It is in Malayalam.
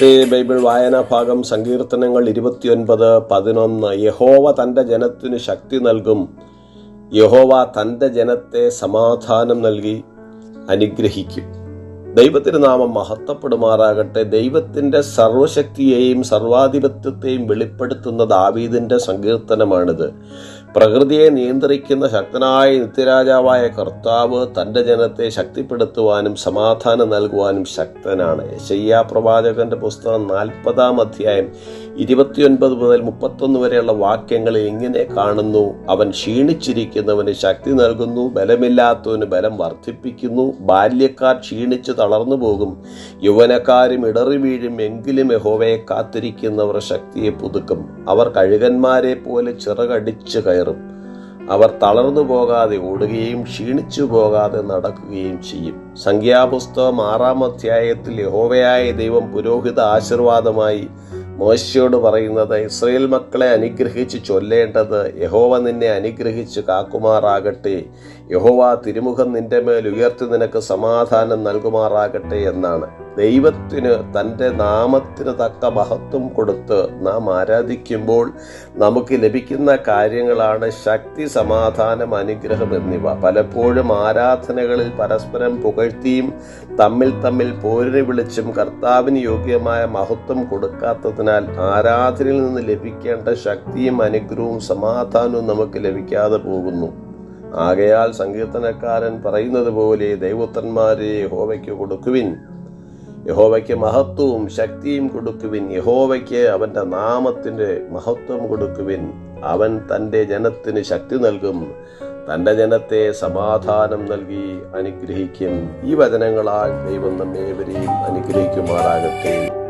ഇന്നത്തെ ബൈബിൾ വായനാ ഭാഗം സങ്കീർത്തനങ്ങൾ ഇരുപത്തിയൊൻപത് പതിനൊന്ന്. യഹോവ തന്റെ ജനത്തിന് ശക്തി നൽകും. യഹോവ തന്റെ ജനത്തെ സമാധാനം നൽകി അനുഗ്രഹിക്കും. ദൈവത്തിന് നാമം മഹത്വപ്പെടുമാറാകട്ടെ. ദൈവത്തിന്റെ സർവശക്തിയെയും സർവാധിപത്യത്തെയും വെളിപ്പെടുത്തുന്ന ദാവീദിന്റെ സങ്കീർത്തനമാണിത്. പ്രകൃതിയെ നിയന്ത്രിക്കുന്ന ശക്തനായ നിത്യരാജാവായ കർത്താവ് തന്റെ ജനത്തെ ശക്തിപ്പെടുത്തുവാനും സമാധാനം നൽകുവാനും ശക്തനാണ്. ശയ്യാ പ്രവാചകന്റെ പുസ്തകം നാൽപ്പതാം അധ്യായം ഇരുപത്തിയൊൻപത് മുതൽ മുപ്പത്തൊന്ന് വരെയുള്ള വാക്യങ്ങളിൽ ഇങ്ങനെ കാണുന്നു. അവൻ ക്ഷീണിച്ചിരിക്കുന്നവന് ശക്തി നൽകുന്നു ബലമില്ലാത്തവന് ബലം വർദ്ധിപ്പിക്കുന്നു. ബാല്യക്കാർ ക്ഷീണിച്ച് തളർന്നു പോകും. യൗവനക്കാരും ഇടറി വീഴും. എങ്കിലും യഹോവയെ കാത്തിരിക്കുന്നവർ ശക്തിയെ പുതുക്കും. അവർ കഴുകന്മാരെ പോലെ ചിറകടിച്ചു കയറും. അവർ തളർന്നു പോകാതെ ഓടുകയും ക്ഷീണിച്ചു പോകാതെ നടക്കുകയും ചെയ്യും. സംഖ്യാപുസ്തകം ആറാം അധ്യായത്തിൽ യഹോവയായ ദൈവം പുരോഹിത ആശീർവാദമായി മോശയോട് പറയുന്നത് ഇസ്രയേൽ മക്കളെ അനുഗ്രഹിച്ച് ചൊല്ലേണ്ടത് യഹോവ നിന്നെ അനുഗ്രഹിച്ച് കാക്കുമാറാകട്ടെ. യഹോവ തിരുമുഖം നിന്റെ മേൽ ഉയർത്തി നിനക്ക് സമാധാനം നൽകുമാറാകട്ടെ എന്നാണ്. ദൈവത്തിന് തന്റെ നാമത്തിന് തക്ക മഹത്വം കൊടുത്ത് നാം ആരാധിക്കുമ്പോൾ നമുക്ക് ലഭിക്കുന്ന കാര്യങ്ങളാണ് ശക്തി സമാധാനം അനുഗ്രഹം എന്നിവ. പലപ്പോഴും ആരാധനകളിൽ പരസ്പരം പുകഴ്ത്തിയും തമ്മിൽ തമ്മിൽ പോരിനെ വിളിച്ചും കർത്താവിന് യോഗ്യമായ മഹത്വം കൊടുക്കാത്തതിനാൽ ആരാധനയിൽ നിന്ന് ലഭിക്കേണ്ട ശക്തിയും അനുഗ്രഹവും സമാധാനവും നമുക്ക് ലഭിക്കാതെ പോകുന്നു. ആകയാൽ സങ്കീർത്തനക്കാരൻ പറയുന്നത് പോലെ ദൈവത്തന്മാരെ യഹോവയ്ക്ക് കൊടുക്കുവിൻ. യഹോവയ്ക്ക് മഹത്വവും ശക്തിയും കൊടുക്കുവിൻ. യഹോവയ്ക്ക് അവന്റെ നാമത്തിന്റെ മഹത്വം കൊടുക്കുവിൻ. അവൻ തന്റെ ജനത്തിന് ശക്തി നൽകും. തന്റെ ജനത്തെ സമാധാനം നൽകി അനുഗ്രഹിക്കും. ഈ വചനങ്ങളാൽ ദൈവം നമ്മേവരെയും അനുഗ്രഹിക്കുമാറാകട്ടെ.